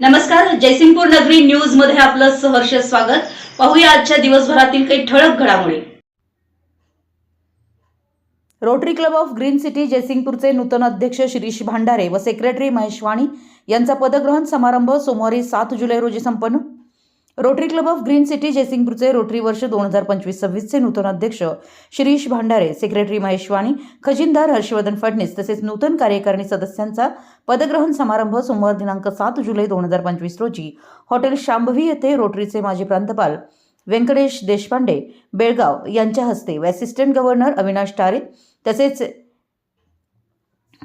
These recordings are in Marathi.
नमस्कार जयसिंगपूर नगरी न्यूजमध्ये आपलं सहर्ष स्वागत. पाहूया आजच्या दिवसभरातील काही ठळक घडामोडी. Rotary Club of Green City जयसिंगपूरचे नूतन अध्यक्ष शिरीष भांडारे व सेक्रेटरी महेश वाणी यांचा पदग्रहण समारंभ सोमवारी सात जुलै रोजी संपन्न. Rotary Club of Green City जयसिंगपूरचे Rotary वर्ष दोन हजार पंचवीस सव्वीसचे नूतन अध्यक्ष शिरीष भांडारे सेक्रेटरी महेश वाणी खजिनदार हर्षवर्धन फडणीस तसेच नूतन कार्यकारिणी सदस्यांचा पदग्रहण समारंभ सोमवार दिनांक सात जुलै दोन हजार पंचवीस रोजी. हॉटेल शांभवी येथे रोटरीचे माजी प्रांतपाल व्यंकटेश देशपांडे बेळगाव यांच्या हस्ते असिस्टंट गव्हर्नर अविनाश टारे तसेच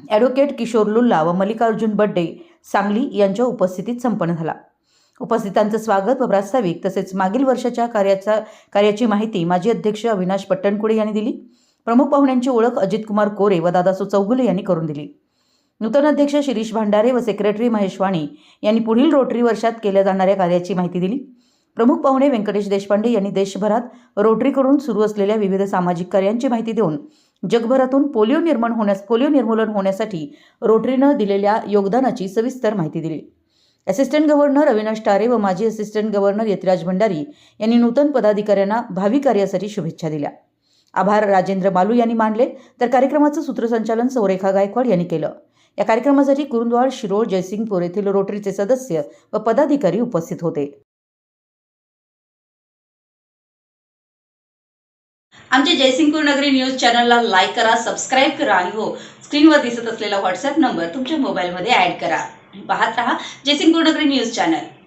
ॲडव्होकेट किशोर लुल्ला व मल्लिकार्जुन बड्डे सांगली यांच्या उपस्थितीत संपन्न झाला. उपस्थितांचं स्वागत व प्रास्ताविक तसेच मागील वर्षाच्या कार्याचा कार्याची माहिती माजी अध्यक्ष अविनाश पट्टणकुडे यांनी दिली. प्रमुख पाहुण्यांची ओळख अजित कुमार कोरे व दादासू चौगुले यांनी करून दिली. नूतन अध्यक्ष शिरीष भांडारे व सेक्रेटरी महेश वाणी यांनी पुढील रोटरी वर्षात केल्या जाणाऱ्या कार्याची माहिती दिली. प्रमुख पाहुणे व्यंकटेश देशपांडे यांनी देशभरात रोटरीकडून सुरू असलेल्या विविध सामाजिक कार्यांची माहिती देऊन जगभरातून पोलिओ निर्माण होण्यास पोलिओ निर्मूलन होण्यासाठी रोटरीनं दिलेल्या योगदानाची सविस्तर माहिती दिली. असिस्टंट गव्हर्नर अविनाश टारे व माजी असिस्टंट गव्हर्नर यतिराज भंडारी यांनी नूतन पदाधिकाऱ्यांना भावी कार्यासाठी शुभेच्छा दिल्या. आभार राजेंद्र बालू यांनी मानले तर कार्यक्रमाचं सूत्रसंचालन सौरेखा गायकवाड यांनी केलं. या कार्यक्रमासाठी कुरुंदवाड शिरोळ जयसिंगपूर येथील रोटरीचे सदस्य व पदाधिकारी उपस्थित होते. आमच्या जयसिंगपूर नगरी न्यूज चॅनलला लाईक करा सबस्क्राईब करा आणि हो स्क्रीनवर दिसत असलेला व्हॉट्सअप नंबर तुमच्या मोबाईलमध्ये ऍड करा. पाहत रहा. जयसिंग नगरी न्यूज चॅनल.